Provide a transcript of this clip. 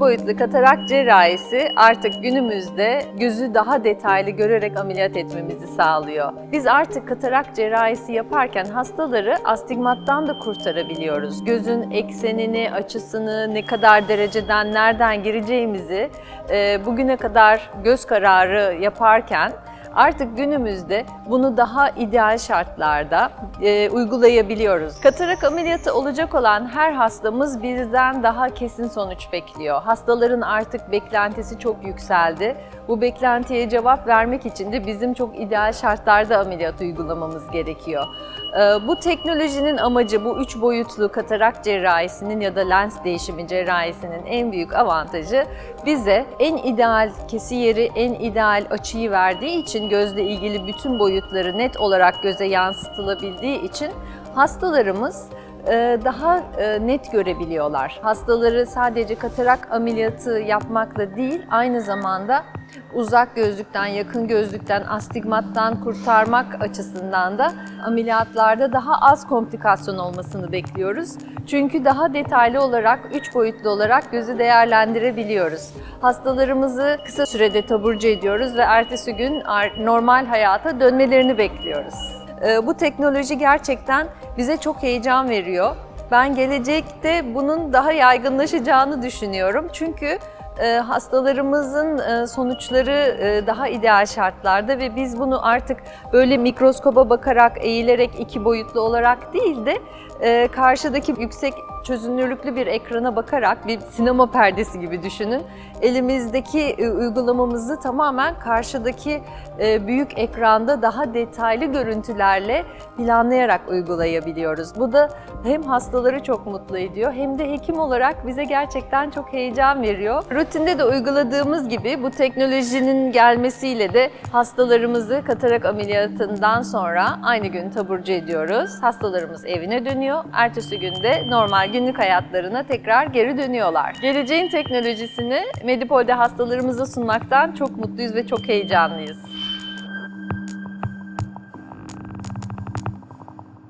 Boyutlu katarak cerrahisi artık günümüzde gözü daha detaylı görerek ameliyat etmemizi sağlıyor. Biz artık katarak cerrahisi yaparken hastaları astigmattan da kurtarabiliyoruz. Gözün eksenini, açısını, ne kadar dereceden nereden gireceğimizi e, bugüne kadar göz kararı yaparken Artık günümüzde bunu daha ideal şartlarda e, uygulayabiliyoruz. Katarak ameliyatı olacak olan her hastamız bizden daha kesin sonuç bekliyor. Hastaların artık beklentisi çok yükseldi. Bu beklentiye cevap vermek için de bizim çok ideal şartlarda ameliyat uygulamamız gerekiyor. E, bu teknolojinin amacı bu üç boyutlu katarak cerrahisinin ya da lens değişimi cerrahisinin en büyük avantajı bize en ideal kesi yeri, en ideal açıyı verdiği için gözle ilgili bütün boyutları net olarak göze yansıtılabildiği için hastalarımız daha e, net görebiliyorlar. Hastaları sadece katarak ameliyatı yapmakla değil, aynı zamanda uzak gözlükten, yakın gözlükten, astigmattan kurtarmak açısından da ameliyatlarda daha az komplikasyon olmasını bekliyoruz. Çünkü daha detaylı olarak, üç boyutlu olarak gözü değerlendirebiliyoruz. Hastalarımızı kısa sürede taburcu ediyoruz ve ertesi gün normal hayata dönmelerini bekliyoruz. Ee, Bu teknoloji gerçekten bize çok heyecan veriyor. Ben gelecekte bunun daha yaygınlaşacağını düşünüyorum. Çünkü hastalarımızın e, sonuçları e, daha ideal şartlarda ve biz bunu artık böyle mikroskoba bakarak, eğilerek iki boyutlu olarak değil de e, karşıdaki yüksek çözünürlüklü bir ekrana bakarak bir sinema perdesi gibi düşünün. Elimizdeki e, uygulamamızı tamamen karşıdaki e, büyük ekranda daha detaylı görüntülerle planlayarak uygulayabiliyoruz. Bu da hem hastaları çok mutlu ediyor hem de hekim olarak bize gerçekten çok heyecan veriyor. Rutinde de uyguladığımız gibi bu teknolojinin gelmesiyle de hastalarımızı katarak ameliyatından sonra aynı gün taburcu ediyoruz. Hastalarımız evine dönüyor. Ertesi günde normal günlük hayatlarına tekrar geri dönüyorlar. Geleceğin teknolojisini Medipol'de hastalarımıza sunmaktan çok mutluyuz ve çok heyecanlıyız.